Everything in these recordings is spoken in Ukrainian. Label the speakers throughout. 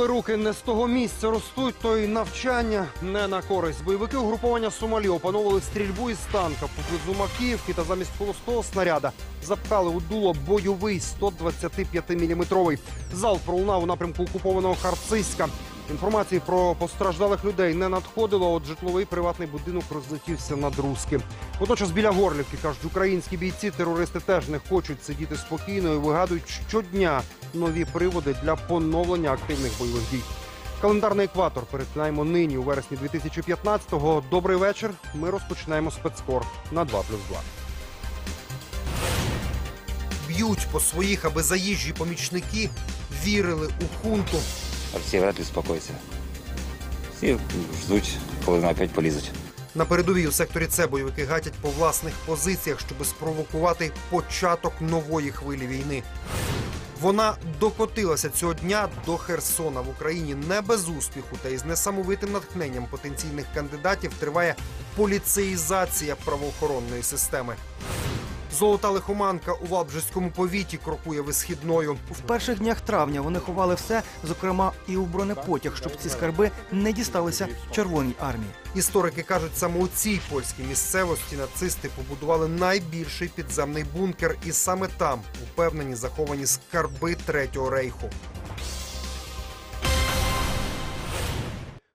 Speaker 1: Коли руки не з того місця ростуть, то й навчання не на користь. Бойовики угруповання Сомалі опановували стрільбу із танка поблизу Макіївки та замість холостого снаряда запхали у дуло бойовий 125-мм. Залп пролунав у напрямку окупованого Харциська. Інформації про постраждалих людей не надходило. От житловий приватний будинок розлетівся на друзки. Водночас біля Горлівки кажуть, українські бійці терористи теж не хочуть сидіти спокійно і вигадують щодня нові приводи для поновлення активних бойових дій. Календарний екватор перетинаємо нині у вересні 2015-го. Добрий вечір. Ми розпочинаємо спецкор на 2+,2. Б'ють по своїх, аби заїжджі помічники вірили у хунту.
Speaker 2: А всі вряд ли спокойся. Всі ждуть, коли вони опять полізуть.
Speaker 1: На передовій у секторі С бойовики гатять по власних позиціях, щоб спровокувати початок нової хвилі війни. Вона докотилася цього дня до Херсона в Україні не без успіху, та із несамовитим натхненням потенційних кандидатів триває поліцеїзація правоохоронної системи. Золота лихоманка у Валбжеському повіті крокує висхідною.
Speaker 3: В перших днях травня вони ховали все, зокрема і у бронепотяг, щоб ці скарби не дісталися Червоній армії.
Speaker 1: Історики кажуть, саме у цій польській місцевості нацисти побудували найбільший підземний бункер, і саме там упевнені заховані скарби Третього рейху.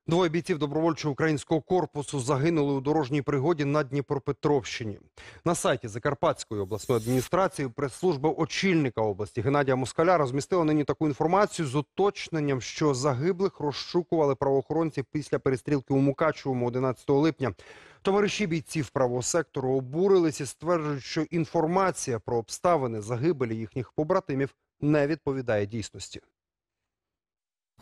Speaker 1: Двоє бійців добровольчого українського корпусу загинули у дорожній пригоді на Дніпропетровщині. На сайті Закарпатської обласної адміністрації прес-служба очільника області Геннадія Москаля розмістила нині таку інформацію з уточненням, що загиблих розшукували правоохоронці після перестрілки у Мукачевому 11 липня. Товариші бійців правого сектору обурились і стверджують, що інформація про обставини загибелі їхніх побратимів не відповідає дійсності.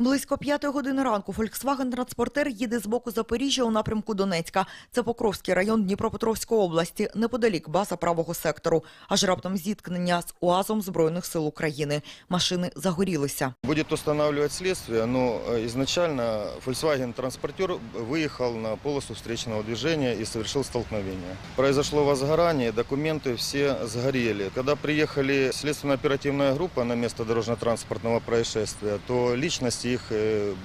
Speaker 4: Близько п'ятої години ранку Volkswagen-транспортер їде з боку Запоріжжя у напрямку Донецька. Це Покровський район Дніпропетровської області, неподалік база правого сектору. Аж раптом зіткнення з УАЗом Збройних сил України. Машини загорілися.
Speaker 5: Будет устанавливать следствие, но э, изначально Volkswagen-транспортер выехал на полосу встречного движения и совершил столкновение. Произошло возгорание, документы все сгорели. Когда приехали следственно-оперативная группа на место дорожно-транспортного происшествия, то личности их э,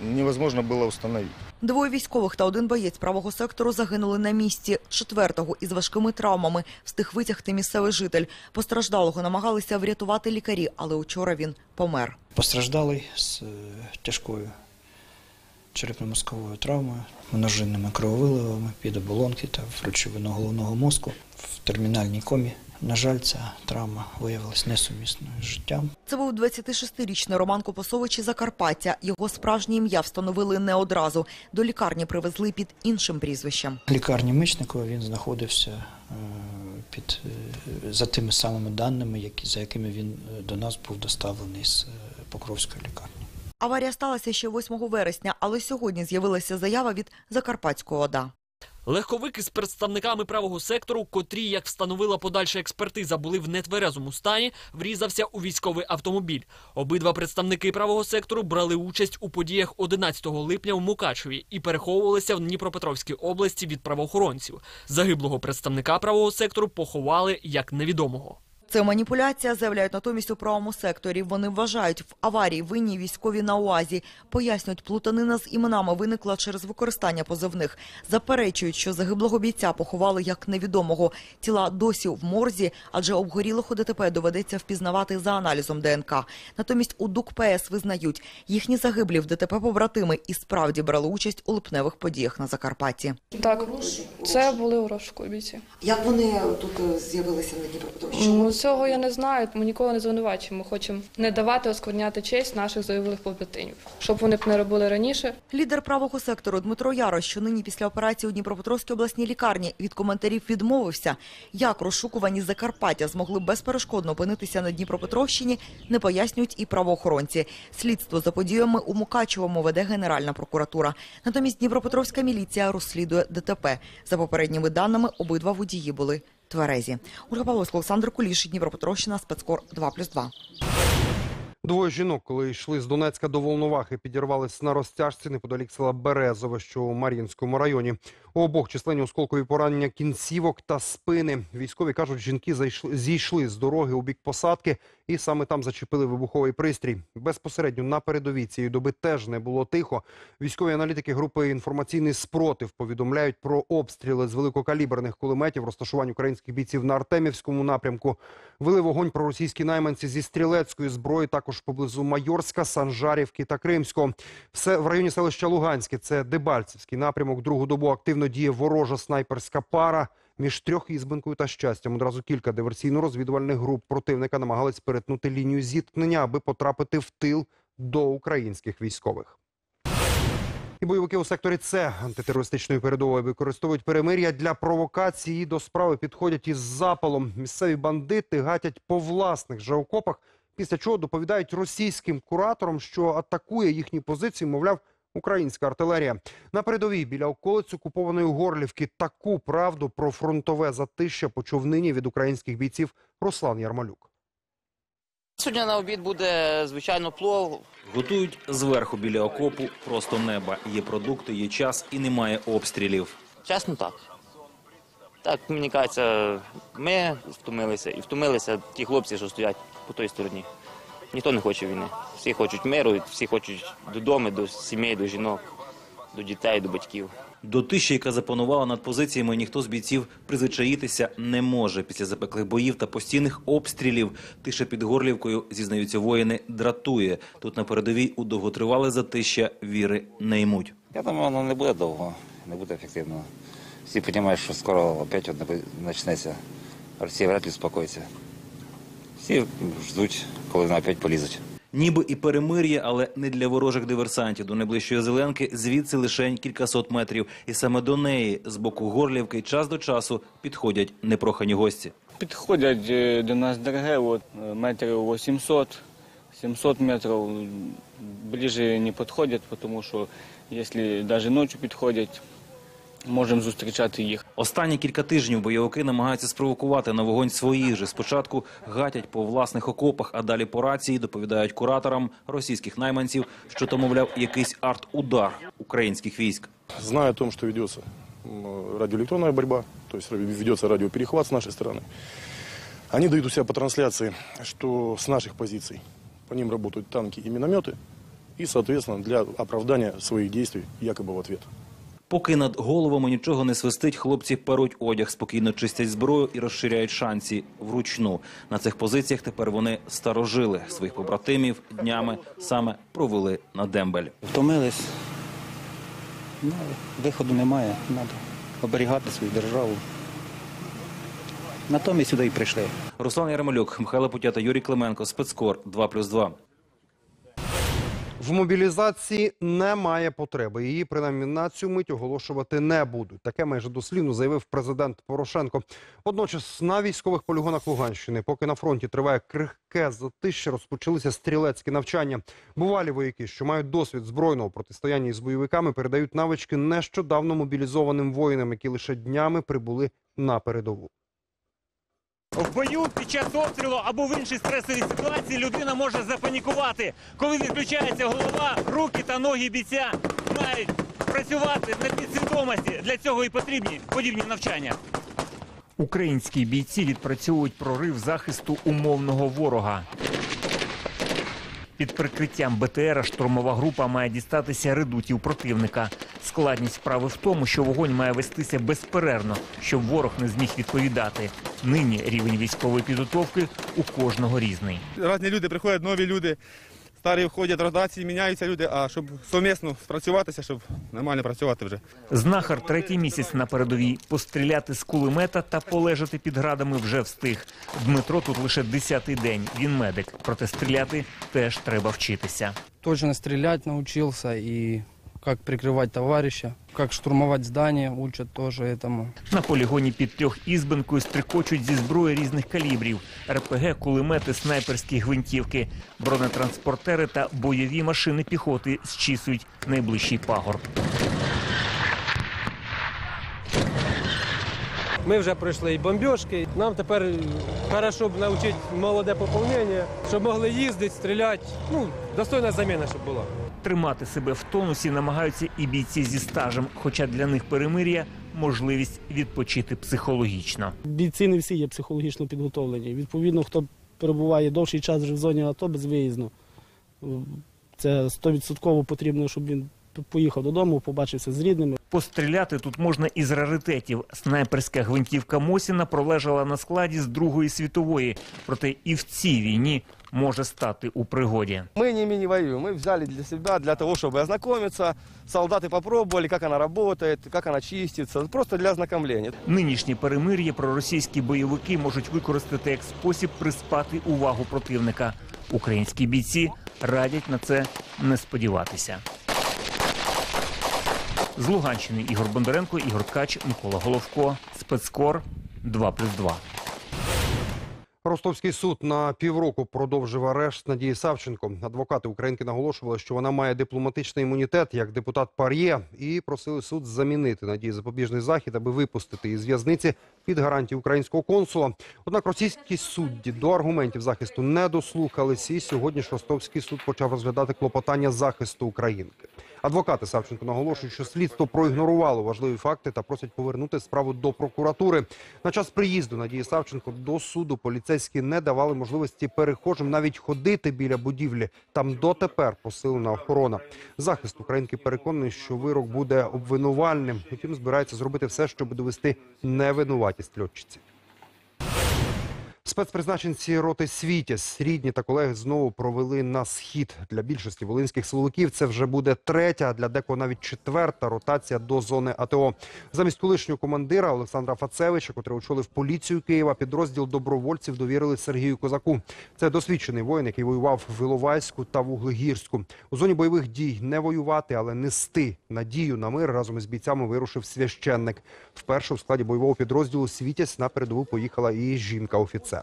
Speaker 5: невозможно было установить.
Speaker 4: Двоє військових та один боєць правого сектору загинули на місці. Четвертого із важкими травмами встиг витягти місцевий житель. Постраждалого намагалися врятувати лікарі, але учора він помер.
Speaker 6: Постраждалий з е, тяжкою черепно-мозковою травмою, множинними крововиливами під оболонки та вручовину головного мозку в термінальній комі. На жаль, ця травма виявилась несумісною з життям.
Speaker 4: Це був 26-річний Роман Копосович із Закарпаття. Його справжнє ім'я встановили не одразу. До лікарні привезли під іншим прізвищем.
Speaker 6: Лікарні Мичникова він знаходився е, під, е, за тими самими даними, які, за якими він е, до нас був доставлений з Покровської лікарні.
Speaker 4: Аварія сталася ще 8 вересня, але сьогодні з'явилася заява від Закарпатського ОДА.
Speaker 7: Легковик із представниками правого сектору, котрі, як встановила подальша експертиза, були в нетверезому стані, врізався у військовий автомобіль. Обидва представники правого сектору брали участь у подіях 11 липня в Мукачеві і переховувалися в Дніпропетровській області від правоохоронців. Загиблого представника правого сектору поховали як невідомого.
Speaker 4: Це маніпуляція, заявляють натомість у правому секторі. Вони вважають, в аварії винні військові на УАЗі. Пояснюють, плутанина з іменами виникла через використання позивних. Заперечують, що загиблого бійця поховали як невідомого. Тіла досі в морзі, адже обгорілих у ДТП доведеться впізнавати за аналізом ДНК. Натомість у ДУК ПС визнають, їхні загиблі в ДТП побратими і справді брали участь у липневих подіях на Закарпатті.
Speaker 8: Так, це були у бійці.
Speaker 4: Як вони тут з'явилися на Дніпропетровщині?
Speaker 8: Цього я не знаю, ми нікого не звинувачуємо. Ми хочемо не давати оскверняти честь наших загиблих побратимів, щоб вони б не робили раніше.
Speaker 4: Лідер правого сектору Дмитро Яро, що нині після операції у Дніпропетровській обласній лікарні від коментарів відмовився. Як розшукувані Закарпаття змогли безперешкодно опинитися на Дніпропетровщині, не пояснюють і правоохоронці. Слідство за подіями у Мукачевому веде Генеральна прокуратура. Натомість Дніпропетровська міліція розслідує ДТП. За попередніми даними, обидва водії були тверезі. Ольга Павловська, Олександр Куліш, Дніпропетровщина, спецкор 2+,2.
Speaker 1: Двоє жінок, коли йшли з Донецька до Волновахи, підірвались на розтяжці неподалік села Березове, що у Мар'їнському районі. Обох численні осколкові поранення кінцівок та спини. Військові кажуть, жінки зайшли, зійшли з дороги у бік посадки і саме там зачепили вибуховий пристрій. Безпосередньо на передовій цієї доби теж не було тихо. Військові аналітики групи «Інформаційний спротив» повідомляють про обстріли з великокаліберних кулеметів, розташувань українських бійців на Артемівському напрямку. Вели вогонь проросійські найманці зі стрілецької зброї, також поблизу Майорська, Санжарівки та Кримського. Все в районі селища Луганське. Це Дебальцевський напрямок. Другу добу активно діє ворожа снайперська пара. Між трьох ізбинкою та щастям одразу кілька диверсійно-розвідувальних груп противника намагались перетнути лінію зіткнення, аби потрапити в тил до українських військових. І бойовики у секторі С антитерористичної передової використовують перемир'я для провокації. До справи підходять із запалом. Місцеві бандити гатять по власних же окопах, після чого доповідають російським кураторам, що атакує їхні позиції, мовляв, українська артилерія. На передовій біля околиць окупованої Горлівки таку правду про фронтове затища почув нині від українських бійців Руслан Ярмалюк.
Speaker 9: Сьогодні на обід буде звичайно плов.
Speaker 10: Готують зверху біля окопу, просто неба. Є продукти, є час і немає обстрілів.
Speaker 9: Чесно так. Так, мені кажеться, ми втомилися і втомилися ті хлопці, що стоять по той стороні. Ніхто не хоче війни. Всі хочуть миру, всі хочуть додому, до сімей, до жінок, до дітей, до батьків.
Speaker 10: До тиші, яка запанувала над позиціями, ніхто з бійців призвичаїтися не може. Після запеклих боїв та постійних обстрілів тиша під Горлівкою, зізнаються воїни, дратує. Тут на передовій у довготривале затища віри не ймуть.
Speaker 2: Я думаю, воно не буде довго, не буде ефективно. Всі розуміють, що скоро опять почнеться. Росія вряд ли успокоїться. Всі ждуть, коли вона опять полізуть.
Speaker 10: Ніби і перемир'я, але не для ворожих диверсантів. До найближчої зеленки звідси лишень кількасот метрів. І саме до неї з боку Горлівки час до часу підходять непрохані гості.
Speaker 11: Підходять е, до нас е, метрів 800, 700 метрів. Ближе не підходять, тому що якщо навіть ночі підходять, можемо зустрічати їх.
Speaker 10: Останні кілька тижнів бойовики намагаються спровокувати на вогонь своїх же. Спочатку гатять по власних окопах, а далі по рації доповідають кураторам російських найманців, що то, мовляв, якийсь арт-удар українських військ.
Speaker 12: Зная о том, что ведется м, радиоэлектронная борьба, то есть ведется радиоперехват с нашей стороны, они дают у себя по трансляции, что с наших позиций по ним работают танки и минометы, и, соответственно, для оправдания своих действий якобы в ответ.
Speaker 10: Поки над головами нічого не свистить, хлопці перуть одяг, спокійно чистять зброю і розширяють шанси вручну. На цих позиціях тепер вони старожили своїх побратимів днями саме провели на дембель.
Speaker 6: Втомились. Ну, виходу немає. Треба оберігати свою державу. На то ми сюди і прийшли.
Speaker 10: Руслан Ярмолюк, Михайло Путята, Юрій Клименко, спецкор 2+,2.
Speaker 1: В мобілізації немає потреби. Її принаймні на цю мить оголошувати не будуть. Таке майже дослівно заявив президент Порошенко. Водночас на військових полігонах Луганщини, поки на фронті триває крихке затище, розпочалися стрілецькі навчання. Бувалі вояки, що мають досвід збройного протистояння із бойовиками, передають навички нещодавно мобілізованим воїнам, які лише днями прибули на передову.
Speaker 13: В бою під час обстрілу або в іншій стресовій ситуації людина може запанікувати. Коли відключається голова, руки та ноги бійця мають працювати на підсвідомості. Для цього і потрібні подібні навчання.
Speaker 14: Українські бійці відпрацьовують прорив захисту умовного ворога. Під прикриттям БТРа штурмова група має дістатися редутів противника. Складність справи в тому, що вогонь має вестися безперервно, щоб ворог не зміг відповідати. Нині рівень військової підготовки у кожного різний.
Speaker 15: Різні люди приходять, нові люди, старі входять, ротації, міняються люди, а щоб совмісно спрацюватися, щоб нормально працювати вже.
Speaker 14: Знахар третій місяць на передовій. Постріляти з кулемета та полежати під градами вже встиг. Дмитро тут лише десятий день. Він медик. Проте стріляти теж треба вчитися.
Speaker 16: Точно стріляти навчився и как прикрывать товарища, как штурмовать здание, учат тоже этому.
Speaker 14: На полігоні під трьохізбинкою стрикочуть зі зброї різних калібрів: РПГ, кулемети, снайперські гвинтівки, бронетранспортери та бойові машини піхоти зчісують найближчий пагорб.
Speaker 17: Ми вже пройшли і бомбіжки. Нам тепер хорошо б навчити молоде поповнення, щоб могли їздити, стріляти. Ну, достойна заміна, щоб була.
Speaker 14: Тримати себе в тонусі намагаються і бійці зі стажем, хоча для них перемир'я можливість відпочити психологічно.
Speaker 18: Бійці не всі є психологічно підготовлені. Відповідно, хто перебуває довший час вже в зоні АТО безвиїзно, це 100% потрібно, щоб він поїхав додому, побачився з рідними.
Speaker 14: Постріляти тут можна із раритетів. Снайперська гвинтівка Мосіна пролежала на складі з Другої світової, проте і в цій війні може стати у пригоді.
Speaker 19: Мы ними не воюем. Мы взяли для себя, для того, чтобы ознакомиться. Солдаты попробовали, как она работает, как она чистится. Просто для ознакомления.
Speaker 14: Нинішнє перемир'я проросійські бойовики можуть використати як спосіб приспати увагу противника. Українські бійці радять на це не сподіватися. З Луганщини Ігор Бондаренко, Ігор Ткач, Микола Головко. Спецкор 2+,2.
Speaker 1: Ростовський суд на півроку продовжив арешт Надії Савченко. Адвокати Українки наголошували, що вона має дипломатичний імунітет як депутат Пар'є, і просили суд замінити Надії запобіжний захід, аби випустити із в'язниці під гарантії українського консула. Однак російські судді до аргументів захисту не дослухались, і сьогодні ж Ростовський суд почав розглядати клопотання захисту українки. Адвокати Савченко наголошують, що слідство проігнорувало важливі факти та просять повернути справу до прокуратури. На час приїзду Надії Савченко до суду поліцейські не давали можливості перехожим навіть ходити біля будівлі. Там дотепер посилена охорона. Захист українки переконаний, що вирок буде обвинувальним. Утім, збирається зробити все, щоб довести невинуватість льотчиці. Спецпризначенці роти Світязь, рідні та колеги знову провели на схід. Для більшості волинських силовиків це вже буде третя, а для декого навіть четверта ротація до зони АТО. Замість колишнього командира Олександра Фацевича, котрий очолив поліцію Києва, підрозділ добровольців довірили Сергію Козаку. Це досвідчений воїн, який воював в Іловайську та Вуглегірську. У зоні бойових дій не воювати, але нести надію на мир разом із бійцями вирушив священник. Вперше в складі бойового підрозділу Світязь на передову поїхала і жінка-офіцер.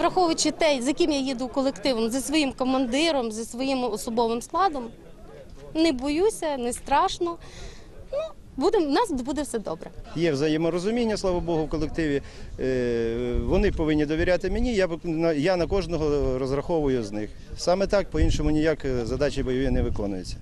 Speaker 20: Враховуючи те, за ким я їду колективом, зі своїм командиром, зі своїм особовим складом, не боюся, не страшно. Ну, буде, в нас буде все добре.
Speaker 21: Є взаєморозуміння, слава Богу, в колективі. Е, Вони повинні довіряти мені. Я, я на кожного розраховую з них. Саме так, по-іншому ніяк е, задачі бойові не виконуються.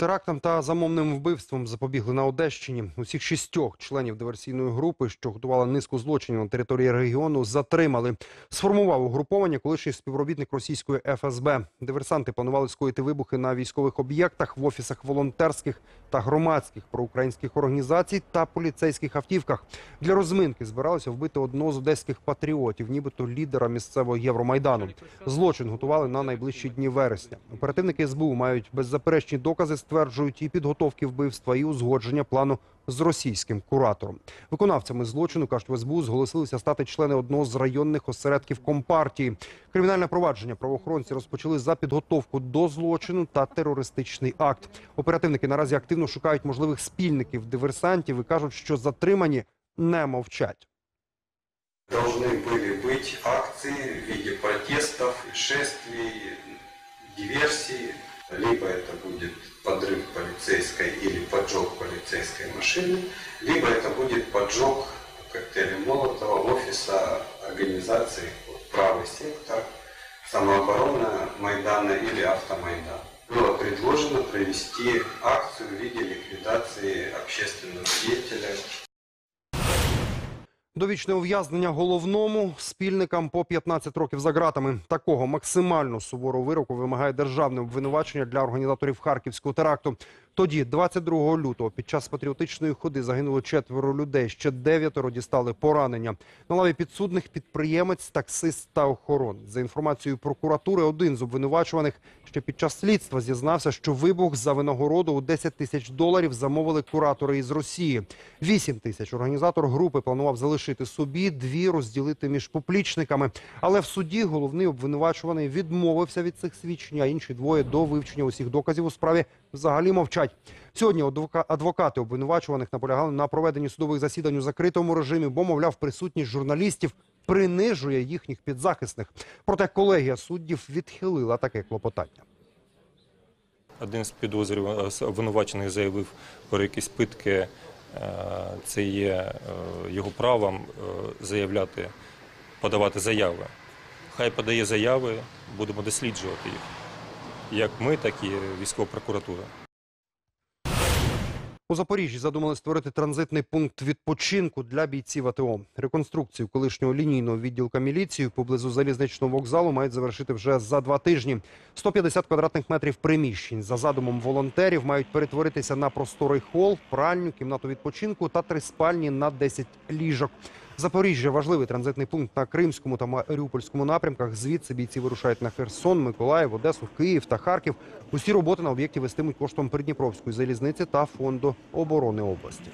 Speaker 1: Терактам та замовним вбивством запобігли на Одещині. Усіх шістьох членів диверсійної групи, що готувала низку злочинів на території регіону, затримали. Сформував угруповання колишній співробітник російської ФСБ. Диверсанти планували скоїти вибухи на військових об'єктах, в офісах волонтерських та громадських проукраїнських організацій та поліцейських автівках. Для розминки збиралися вбити одного з одеських патріотів, нібито лідера місцевого Євромайдану. Злочин готували на найближчі дні вересня. Оперативники СБУ мають беззаперечні докази, стверджують і підготовки вбивства, і узгодження плану з російським куратором. Виконавцями злочину кажуть в СБУ зголосилися стати члени одного з районних осередків компартії. Кримінальне провадження правоохоронці розпочали за підготовку до злочину та терористичний акт. Оперативники наразі активно шукають можливих спільників диверсантів і кажуть, що затримані не мовчать.
Speaker 22: Должны были быть акции в виде протестов, шествий, диверсий. Либо это будет подрыв полицейской или поджог полицейской машины, либо это будет поджог коктейлем Молотова офиса организации «Правый сектор», самооборона Майдана или Автомайдан. Было предложено провести акцию в виде ликвидации общественного деятеля
Speaker 1: Довічне ув'язнення головному спільникам по 15 років за ґратами. Такого максимально суворого вироку вимагає державне обвинувачення для організаторів харківського теракту. Тоді, 22 лютого, під час патріотичної ходи загинуло четверо людей. Ще дев'ятеро дістали поранення. На лаві підсудних підприємець, таксист та охоронець. За інформацією прокуратури, один з обвинувачуваних ще під час слідства зізнався, що вибух за винагороду у 10 тисяч доларів замовили куратори із Росії. 8 тисяч організатор групи планував залишити собі, дві розділити між поплічниками. Але в суді головний обвинувачуваний відмовився від цих свідчень, а інші двоє до вивчення усіх доказів у справі взагалі мовчать. Сьогодні адвока- адвокати обвинувачуваних наполягали на проведенні судових засідань у закритому режимі, бо, мовляв, присутність журналістів принижує їхніх підзахисних. Проте колегія суддів відхилила таке клопотання.
Speaker 23: Один з підозрюваних обвинувачених заявив про якісь питки. Е, Це є е, його правом е, заявляти, подавати заяви. Хай подає заяви, будемо досліджувати їх. Як ми, так і військова прокуратура.
Speaker 1: У Запоріжжі задумали створити транзитний пункт відпочинку для бійців АТО. Реконструкцію колишнього лінійного відділка міліції поблизу залізничного вокзалу мають завершити вже за два тижні. 150 квадратних метрів приміщень за задумом волонтерів мають перетворитися на просторий хол, пральню, кімнату відпочинку та три спальні на 10 ліжок. Запоріжжя важливий транзитний пункт на Кримському та Маріупольському напрямках. Звідси бійці вирушають на Херсон, Миколаїв, Одесу, Київ та Харків. Усі роботи на об'єкті вестимуть коштом Придніпровської залізниці та фонду оборони області.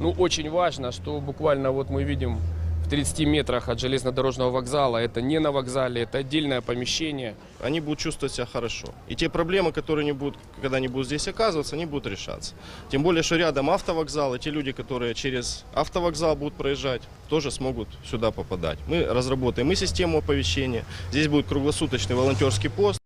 Speaker 24: Ну, очень важно, что буквально вот мы видим в 30 метрах от железнодорожного вокзала. Это не на вокзале, это отдельное помещение.
Speaker 25: они будут чувствовать себя хорошо. И те проблемы, которые не будут, когда они будут здесь оказываться, они будут решаться. Тем более, что рядом автовокзал, и те люди, которые через автовокзал будут проезжать, тоже смогут сюда попадать. Мы разработаем и систему оповещения. Здесь будет круглосуточный волонтерский пост.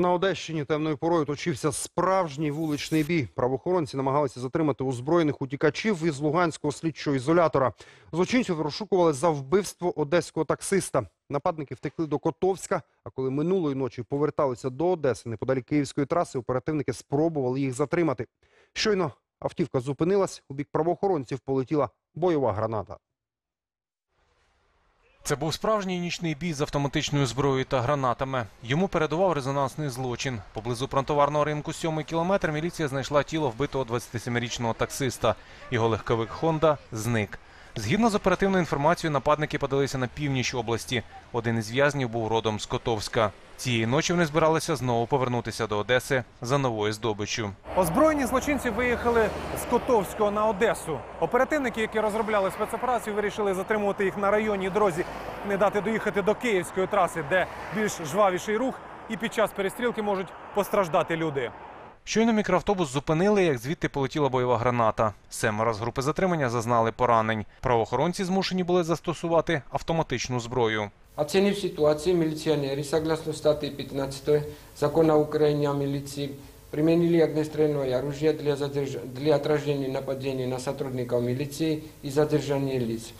Speaker 1: На Одещині темною порою точився справжній вуличний бій. Правоохоронці намагалися затримати озброєних утікачів із Луганського слідчого ізолятора. Злочинців розшукували за вбивство одеського таксиста. Нападники втекли до Котовська, а коли минулої ночі поверталися до Одеси неподалік Київської траси, оперативники спробували їх затримати. Щойно автівка зупинилась, у бік правоохоронців полетіла бойова граната.
Speaker 26: Це був справжній нічний бій з автоматичною зброєю та гранатами. Йому передував резонансний злочин. Поблизу пронтоварного ринку сьомий кілометр міліція знайшла тіло вбитого 27-річного таксиста. Його легковик Хонда зник. Згідно з оперативною інформацією, нападники подалися на північ області. Один із в'язнів був родом з Котовська. Цієї ночі вони збиралися знову повернутися до Одеси за новою здобиччю.
Speaker 27: Озброєні злочинці виїхали з Котовського на Одесу. Оперативники, які розробляли спецоперацію, вирішили затримувати їх на районній дорозі, не дати доїхати до Київської траси, де більш жвавіший рух, і під час перестрілки можуть постраждати люди.
Speaker 26: Щойно мікроавтобус зупинили, як звідти полетіла бойова граната. Семеро з групи затримання зазнали поранень. Правоохоронці змушені були застосувати автоматичну зброю.
Speaker 28: Оценив ситуацию, милиционеры, согласно статьи 15 Закона Украины о милиции, применили огнестрельное оружие для, задерж... для отражения нападений на сотрудников милиции и задержания лиц,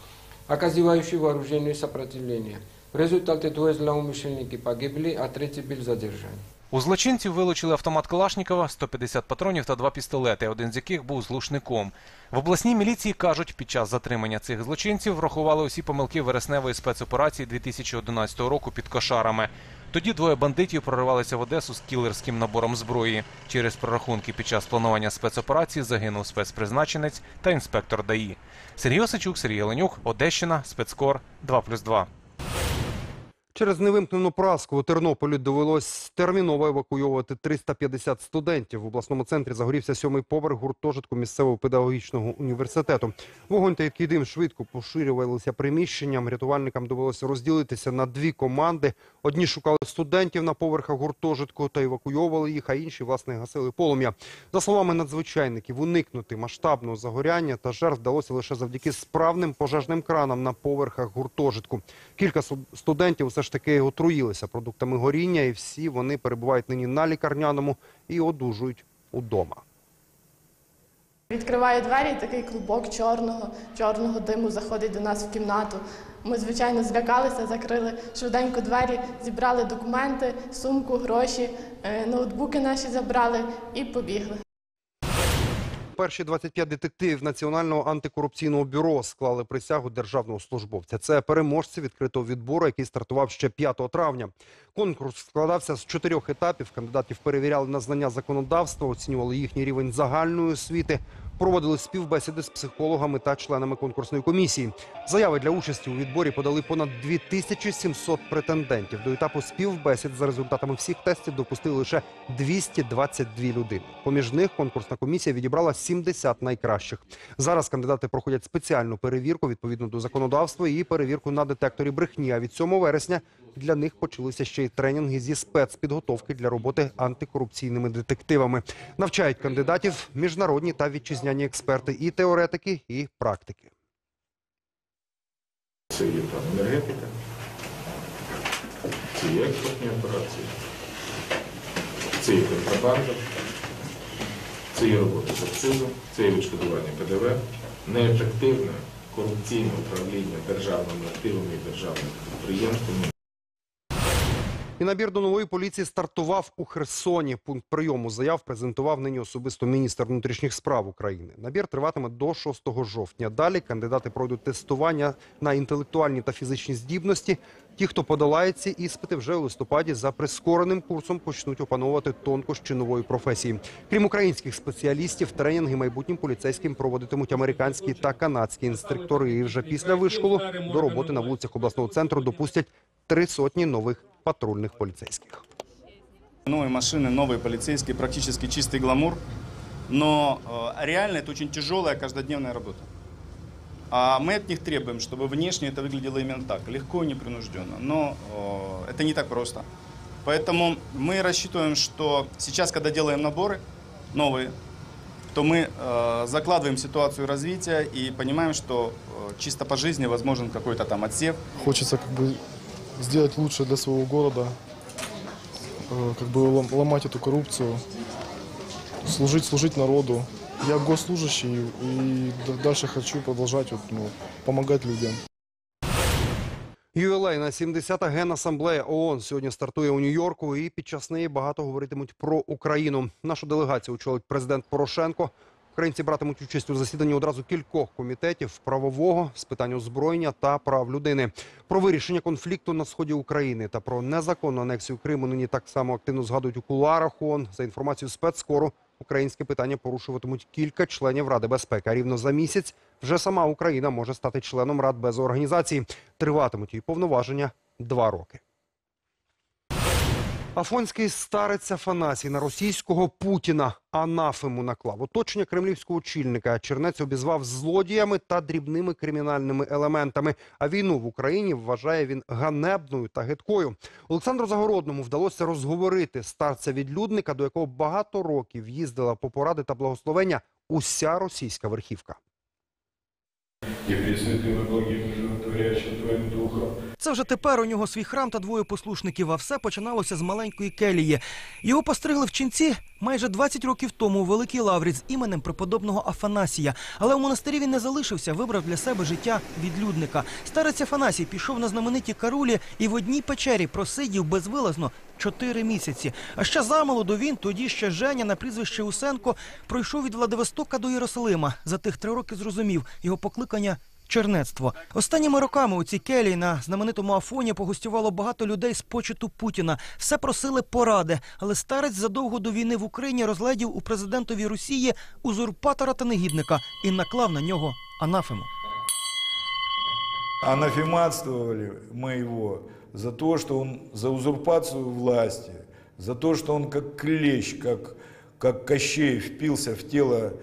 Speaker 28: оказывающих вооруженное сопротивление. В результате двое злоумышленники погибли, а третий был задержан.
Speaker 26: У злочинців вилучили автомат Калашнікова, 150 патронів та два пістолети, один з яких був з глушником. В обласній міліції кажуть, під час затримання цих злочинців врахували усі помилки вересневої спецоперації 2011 року під кошарами. Тоді двоє бандитів проривалися в Одесу з кілерським набором зброї. Через прорахунки під час планування спецоперації загинув спецпризначенець та інспектор ДАІ. Сергій Осичук, Сергій Оленюк, Одещина, спецкор 2+,2.
Speaker 1: Через невимкнену праску у Тернополі довелось терміново евакуйовувати 350 студентів. В обласному центрі загорівся сьомий поверх гуртожитку місцевого педагогічного університету. Вогонь та який дим швидко поширювалися приміщенням. Рятувальникам довелося розділитися на дві команди. Одні шукали студентів на поверхах гуртожитку та евакуйовували їх, а інші, власне, гасили полум'я. За словами надзвичайників, уникнути масштабного загоряння та жертв вдалося лише завдяки справним пожежним кранам на поверхах гуртожитку. Кілька студ- студентів все ж таки отруїлися продуктами горіння, і всі вони перебувають нині на лікарняному і одужують удома.
Speaker 29: Відкриваю двері, і такий клубок чорного, чорного диму заходить до нас в кімнату. Ми, звичайно, злякалися, закрили швиденько двері, зібрали документи, сумку, гроші, е, ноутбуки наші забрали і побігли.
Speaker 1: Перші 25 детективів Національного антикорупційного бюро склали присягу державного службовця. Це переможці відкритого відбору, який стартував ще 5 травня. Конкурс складався з чотирьох етапів. Кандидатів перевіряли на знання законодавства, оцінювали їхній рівень загальної освіти, проводили співбесіди з психологами та членами конкурсної комісії. Заяви для участі у відборі подали понад 2700 претендентів. До етапу співбесід за результатами всіх тестів допустили лише 222 людини. Поміж них конкурсна комісія відібрала 70 найкращих. Зараз кандидати проходять спеціальну перевірку відповідно до законодавства і перевірку на детекторі брехні. А від 7 вересня для них почалися ще й тренінги зі спецпідготовки для роботи антикорупційними детективами. Навчають кандидатів міжнародні та вітчизняні експерти, і теоретики, і практики.
Speaker 30: Це є там енергетика, це є експортні операції, це є контрабанда, це є робота з акцизом, це є відшкодування ПДВ, неефективне корупційне управління державними активами і державними підприємствами.
Speaker 1: І набір до нової поліції стартував у Херсоні. Пункт прийому заяв презентував нині особисто міністр внутрішніх справ України. Набір триватиме до 6 жовтня. Далі кандидати пройдуть тестування на інтелектуальні та фізичні здібності. Ті, хто подолає ці іспити, вже у листопаді за прискореним курсом почнуть опановувати тонкощі нової професії. Крім українських спеціалістів, тренінги майбутнім поліцейським проводитимуть американські та канадські інструктори. І вже після вишколу до роботи на вулицях обласного центру допустять три сотні нових патрульних поліцейських.
Speaker 31: Новые машины, новые полицейские, практически чистый гламур. Но э, реально это очень тяжелая каждодневная работа. А мы от них требуем, чтобы внешне это выглядело именно так, легко и непринужденно. Но э, это не так просто. Поэтому мы рассчитываем, что сейчас, когда делаем наборы новые, то мы э, закладываем ситуацию развития и понимаем, что э, чисто по жизни возможен какой-то там отсев.
Speaker 32: Хочется как бы сделать лучше для своего города, э, как бы лом- ломать эту коррупцию, служить, служить народу. Я госслужащий и д- дальше хочу продолжать вот, ну, помогать людям.
Speaker 1: Ювілейна 70-та генасамблея ООН сьогодні стартує у Нью-Йорку, і під час неї багато говоритимуть про Україну. Нашу делегацію очолить президент Порошенко. Українці братимуть участь у засіданні одразу кількох комітетів правового з питань озброєння та прав людини. Про вирішення конфлікту на сході України та про незаконну анексію Криму нині так само активно згадують у кулуарах ООН. За інформацією спецскору, українське питання порушуватимуть кілька членів Ради безпеки. А рівно за місяць вже сама Україна може стати членом Рад без організації. Триватимуть її повноваження два роки. Афонський старець Афанасій на російського Путіна анафему наклав. Оточення кремлівського очільника Чернець обізвав злодіями та дрібними кримінальними елементами. А війну в Україні вважає він ганебною та гидкою. Олександру Загородному вдалося розговорити старця-відлюдника, до якого багато років їздила по поради та благословення уся російська верхівка.
Speaker 30: И благим и животворящим Твоим Духом,
Speaker 33: Це вже тепер у нього свій храм та двоє послушників, а все починалося з маленької келії. Його постригли в ченці майже 20 років тому у Великій Лаврі з іменем преподобного Афанасія. Але у монастирі він не залишився, вибрав для себе життя відлюдника. Старець Афанасій пішов на знамениті карулі і в одній печері просидів безвилазно чотири місяці. А ще замолоду він, тоді ще Женя на прізвище Усенко, пройшов від Владивостока до Єрусалима. За тих три роки зрозумів його покликання чернецтво. Останніми роками у цій келії на знаменитому Афоні погостювало багато людей з почету Путіна. Все просили поради, але старець задовго до війни в Україні розглядів у президентові Росії узурпатора та негідника і наклав на нього анафему.
Speaker 34: Анафематствовали мы его за то, что он за узурпацию власти, за то, что он как клещ, как, как Кощей впился в тело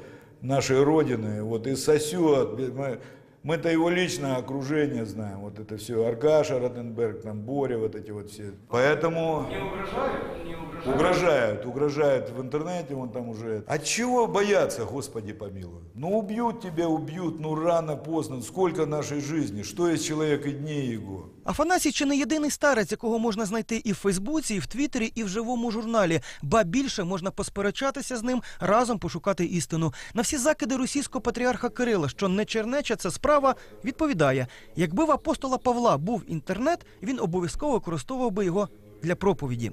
Speaker 34: нашей Родины, вот и сосет. Мы, мы-то его личное окружение знаем, вот это все, Аркаша Ротенберг, там Боря, вот эти вот все. Поэтому... Не угрожают? Угрожают, угрожают в интернете, он там уже... От чего бояться, Господи помилуй? Ну убьют тебя, убьют, ну рано, поздно, сколько нашей жизни, что есть человек и дней его.
Speaker 33: Афанасій чи не єдиний старець, якого можна знайти і в Фейсбуці, і в Твіттері, і в живому журналі. Ба більше можна посперечатися з ним, разом пошукати істину. На всі закиди російського патріарха Кирила, що не чернеча це справа, відповідає: якби в апостола Павла був інтернет, він обов'язково використовував би його для проповіді.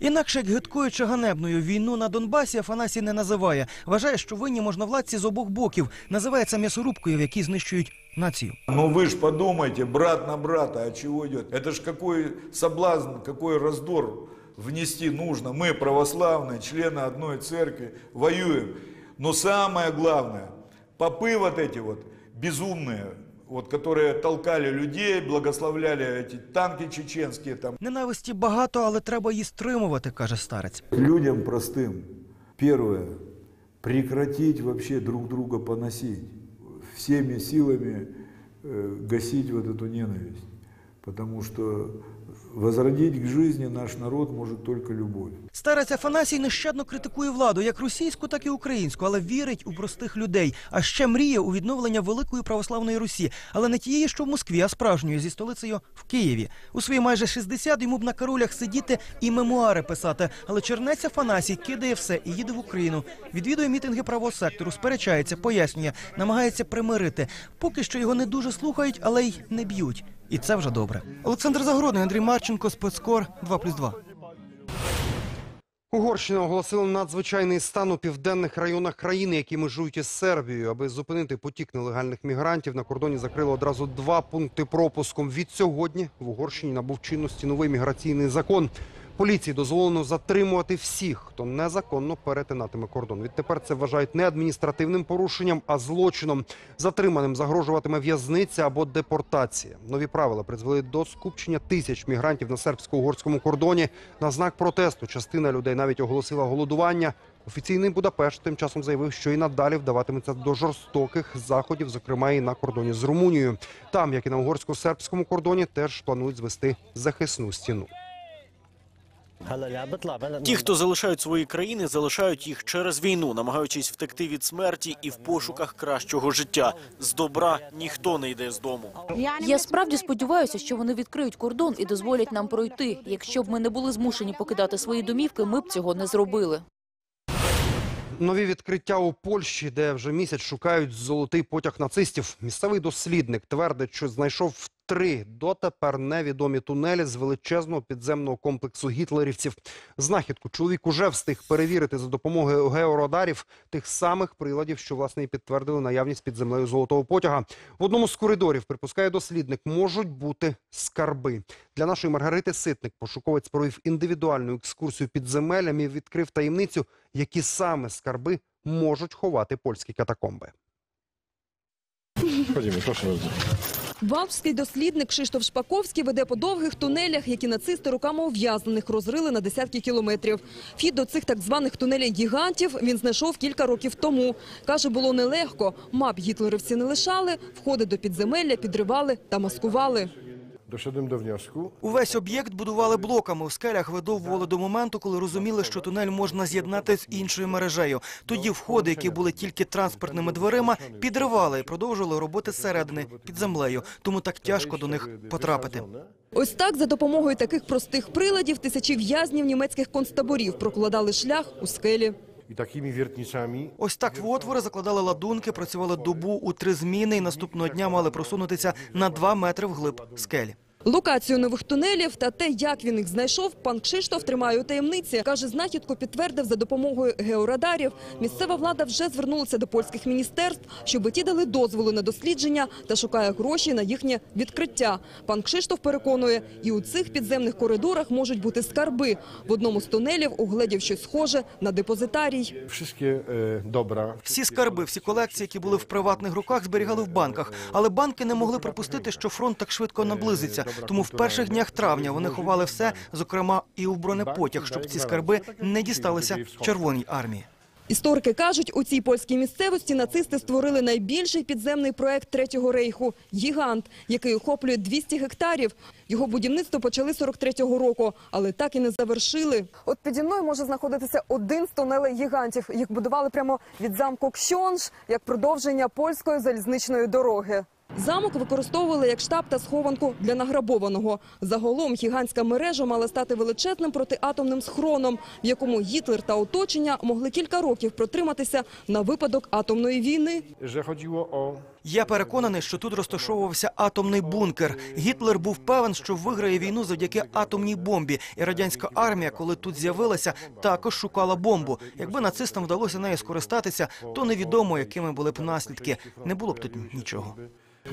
Speaker 33: Інакше як гидкою чи ганебною війну на Донбасі Афанасій не називає. Вважає, що винні можновладці з обох боків. Називає це м'ясорубкою, в якій знищують націю.
Speaker 34: Ну вы ж подумайте, брат на брата, от чего идет? Это ж какой соблазн, какой раздор внести нужно. Мы, православные, члены одной церкви, воюем. Но самое главное, попы вот эти вот безумные, вот, которые толкали людей, благословляли эти танки чеченские там.
Speaker 33: Ненависті багато, але треба її стримувати, каже старець.
Speaker 34: Людям простым, первое, прекратить вообще друг друга поносить, всеми силами э, гасить вот эту ненависть, потому что возродить к жизни наш народ может только любовь.
Speaker 33: Старець Афанасій нещадно критикує владу, як російську, так і українську, але вірить у простих людей. А ще мріє у відновлення великої православної Русі, але не тієї, що в Москві, а справжньої зі столицею в Києві. У свої майже 60 йому б на карулях сидіти і мемуари писати. Але чернець Афанасій кидає все і їде в Україну. Відвідує мітинги правого сектору, сперечається, пояснює, намагається примирити. Поки що його не дуже слухають, але й не б'ють. І це вже добре. Олександр Загородний, Андрій Марченко, спецкор 2+,2.
Speaker 1: Угорщина оголосила надзвичайний стан у південних районах країни, які межують із Сербією. Аби зупинити потік нелегальних мігрантів, на кордоні закрили одразу два пункти пропуском. Від сьогодні в Угорщині набув чинності новий міграційний закон. Поліції дозволено затримувати всіх, хто незаконно перетинатиме кордон. Відтепер це вважають не адміністративним порушенням, а злочином. Затриманим загрожуватиме в'язниця або депортація. Нові правила призвели до скупчення тисяч мігрантів на сербсько-угорському кордоні. На знак протесту частина людей навіть оголосила голодування. Офіційний Будапешт тим часом заявив, що і надалі вдаватиметься до жорстоких заходів, зокрема і на кордоні з Румунією. Там, як і на угорсько-сербському кордоні, теж планують звести захисну стіну.
Speaker 35: Ті, хто залишають свої країни, залишають їх через війну, намагаючись втекти від смерті і в пошуках кращого життя. З добра ніхто не йде з дому.
Speaker 36: Я справді сподіваюся, що вони відкриють кордон і дозволять нам пройти. Якщо б ми не були змушені покидати свої домівки, ми б цього не зробили.
Speaker 1: Нові відкриття у Польщі, де вже місяць шукають золотий потяг нацистів. Місцевий дослідник твердить, що знайшов три дотепер невідомі тунелі з величезного підземного комплексу гітлерівців. Знахідку чоловік уже встиг перевірити за допомогою георадарів тих самих приладів, що власне і підтвердили наявність під землею золотого потяга. В одному з коридорів припускає дослідник, можуть бути скарби. Для нашої Маргарити Ситник пошуковець провів індивідуальну екскурсію підземеллями і відкрив таємницю, які саме скарби можуть ховати польські катакомби.
Speaker 30: Ходімо, прошу вас.
Speaker 37: Валпський дослідник Кшиштоф Шпаковський веде по довгих тунелях, які нацисти руками ув'язнених розрили на десятки кілометрів. Вхід до цих так званих тунелей гігантів він знайшов кілька років тому. Каже, було нелегко. Мап гітлерівці не лишали, входи до підземелля підривали та маскували.
Speaker 32: Doszedłem do wniosku,
Speaker 33: Увесь об'єкт будували блоками. У скелях видовбували до моменту, коли розуміли, що тунель можна з'єднати з іншою мережею. Тоді входи, які були тільки транспортними дверима, підривали і продовжували роботи зсередини під землею. Тому так тяжко до них потрапити.
Speaker 37: Ось так за допомогою таких простих приладів тисячі в'язнів німецьких концтаборів прокладали шлях у скелі.
Speaker 32: I такими wiertniczami
Speaker 33: Ось так в отвори закладали ладунки, працювали добу у три зміни і наступного дня мали просунутися на два метри вглиб скелі.
Speaker 37: Локацію нових тунелів та те, як він їх знайшов, пан Кшиштоф тримає у таємниці. Каже, знахідку підтвердив за допомогою георадарів. Місцева влада вже звернулася до польських міністерств, щоб ті дали дозволи на дослідження та шукає гроші на їхнє відкриття. Пан Кшиштоф переконує, і у цих підземних коридорах можуть бути скарби. В одному з тунелів угледів щось схоже на депозитарій.
Speaker 33: Всі скарби, всі колекції, які були в приватних руках, зберігали в банках. Але банки не могли припустити, що фронт так швидко наблизиться. Тому в перших днях травня вони ховали все, зокрема і у бронепотяг, щоб ці скарби не дісталися Червоній армії.
Speaker 37: Історики кажуть, у цій польській місцевості нацисти створили найбільший підземний проект Третього рейху – «Гігант», який охоплює 200 гектарів. Його будівництво почали 43-го року, але так і не завершили. От піді мною може знаходитися один з тунелей гігантів. Їх будували прямо від замку Ксьонж, як продовження польської залізничної дороги. Замок використовували як штаб та схованку для награбованого. Загалом гігантська мережа мала стати величезним протиатомним схроном, в якому Гітлер та оточення могли кілька років протриматися на випадок атомної війни.
Speaker 33: Я переконаний, що тут розташовувався атомний бункер. Гітлер був певен, що виграє війну завдяки атомній бомбі. І радянська армія, коли тут з'явилася, також шукала бомбу. Якби нацистам вдалося нею скористатися, то невідомо, якими були б наслідки. Не було б тут нічого.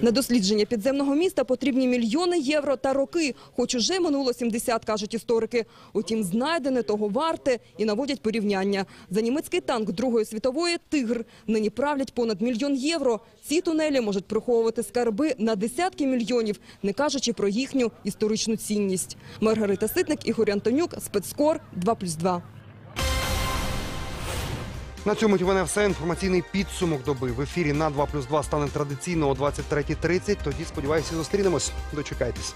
Speaker 37: На дослідження підземного міста потрібні мільйони євро та роки, хоч уже минуло 70, кажуть історики. Утім, знайдене того варте і наводять порівняння. За німецький танк Другої світової «Тигр» нині правлять понад мільйон євро. Ці тунелі можуть приховувати скарби на десятки мільйонів, не кажучи про їхню історичну цінність. Маргарита Ситник, Ігор Антонюк, спецкор 2+,2.
Speaker 1: На цьому мене все. Інформаційний підсумок доби в ефірі на 2+,2 стане традиційно о 23.30. Тоді, сподіваюся, зустрінемось. Дочекайтесь.